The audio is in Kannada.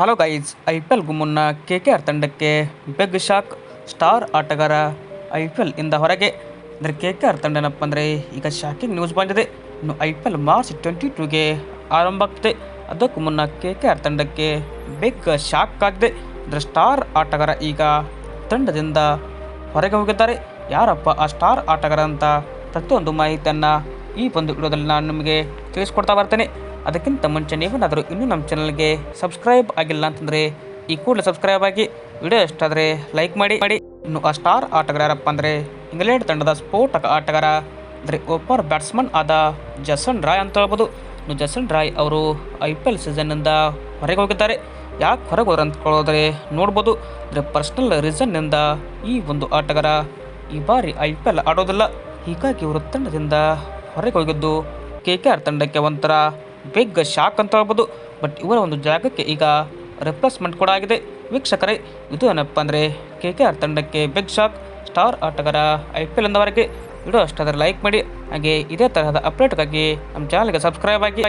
ಹಲೋ ಗೈಸ್ ಐ ಪಿ ಎಲ್ಗೂ ಮುನ್ನ ಕೆ ಕೆ ಆರ್ ತಂಡಕ್ಕೆ ಬಿಗ್ ಶಾಕ್ ಸ್ಟಾರ್ ಆಟಗಾರ ಐ ಪಿ ಎಲ್ ಇಂದ ಹೊರಗೆ. ಅಂದರೆ ಕೆ ಕೆ ಆರ್ ತಂಡ ಏನಪ್ಪ ಅಂದರೆ ಈಗ ಶಾಕಿಂಗ್ ನ್ಯೂಸ್ ಬಂದಿದೆ. ಇನ್ನು I P L March twenty ಟೂಗೆ ಆರಂಭ ಆಗ್ತಿದೆ. ಅದಕ್ಕೂ ಮುನ್ನ ಕೆ ಕೆ ಆರ್ ತಂಡಕ್ಕೆ ಬಿಗ್ ಶಾಕ್ ಆಗಿದೆ. ಅಂದರೆ ಸ್ಟಾರ್ ಆಟಗಾರ ಈಗ ತಂಡದಿಂದ ಹೊರಗೆ ಹೋಗಿದ್ದಾರೆ. ಯಾರಪ್ಪ ಆ ಸ್ಟಾರ್ ಆಟಗಾರ ಅಂತ ಪ್ರತಿಯೊಂದು ಮಾಹಿತಿಯನ್ನು ಈ ಒಂದು ವಿಡಿಯೋದಲ್ಲಿ ನಾನು ನಿಮಗೆ ತಿಳಿಸ್ಕೊಡ್ತಾ ಬರ್ತೇನೆ. ಅದಕ್ಕಿಂತ ಮುಂಚೆ ನೀವೇನಾದರೂ ಇನ್ನೂ ನಮ್ಮ ಚಾನಲ್ಗೆ ಸಬ್ಸ್ಕ್ರೈಬ್ ಆಗಿಲ್ಲ ಅಂತಂದರೆ ಈ ಕೂಡಲೇ ಸಬ್ಸ್ಕ್ರೈಬ್ ಆಗಿ ವಿಡಿಯೋ ಇಷ್ಟ ಆದರೆ ಲೈಕ್ ಮಾಡಿ. ಮಾಡಿ. ಇನ್ನು ಆ ಸ್ಟಾರ್ ಆಟಗಾರ ಯಾರಪ್ಪ ಅಂದರೆ ಇಂಗ್ಲೆಂಡ್ ತಂಡದ ಸ್ಫೋಟಕ ಆಟಗಾರ ಅಂದರೆ ಓಪರ್ ಬ್ಯಾಟ್ಸ್ಮನ್ ಆದ ಜಸನ್ ರಾಯ್ ಅಂತ ಹೇಳ್ಬೋದು. ಇನ್ನು ಜಸನ್ ರಾಯ್ ಅವರು ಐ ಪಿ ಎಲ್ ಸೀಸನ್ನಿಂದ ಹೊರಗೆ ಹೋಗಿದ್ದಾರೆ. ಯಾಕೆ ಹೊರಗೆ ಅಂತ ಕೇಳೋದ್ರೆ ನೋಡ್ಬೋದು. ಅಂದರೆ ಪರ್ಸ್ನಲ್ ರೀಸನ್ನಿಂದ ಈ ಒಂದು ಆಟಗಾರ ಈ ಬಾರಿ ಐ ಪಿ ಎಲ್ ಆಡೋದಿಲ್ಲ. ಹೀಗಾಗಿ ಇವರು ತಂಡದಿಂದ ಹೊರಗೆ ಹೋಗಿದ್ದು ಕೆ ಕೆ ಆರ್ ತಂಡಕ್ಕೆ ಒಂಥರ ಬಿಗ್ ಶಾಕ್ ಅಂತ ಹೇಳ್ಬೋದು. ಬಟ್ ಇವರ ಒಂದು ಜಾಗಕ್ಕೆ ಈಗ ರಿಪ್ಲೇಸ್ಮೆಂಟ್ ಕೂಡ ಆಗಿದೆ. ವೀಕ್ಷಕರೇ, ಇದು ಏನಪ್ಪ ಅಂದರೆ ಕೆ ಕೆ ಆರ್ ತಂಡಕ್ಕೆ ಬಿಗ್ ಶಾಕ್ ಸ್ಟಾರ್ ಆಟಗಾರ ಐ ಪಿ ಎಲ್ ಇಂದವರೆಗೆ ವಿಡಿಯೋ ಅಷ್ಟಾದರೆ ಲೈಕ್ ಮಾಡಿ. ಹಾಗೆ ಇದೇ ತರಹದ ಅಪ್ಡೇಟ್ಗಾಗಿ ನಮ್ಮ ಚಾನಲ್ಗೆ ಸಬ್ಸ್ಕ್ರೈಬ್ ಆಗಿ.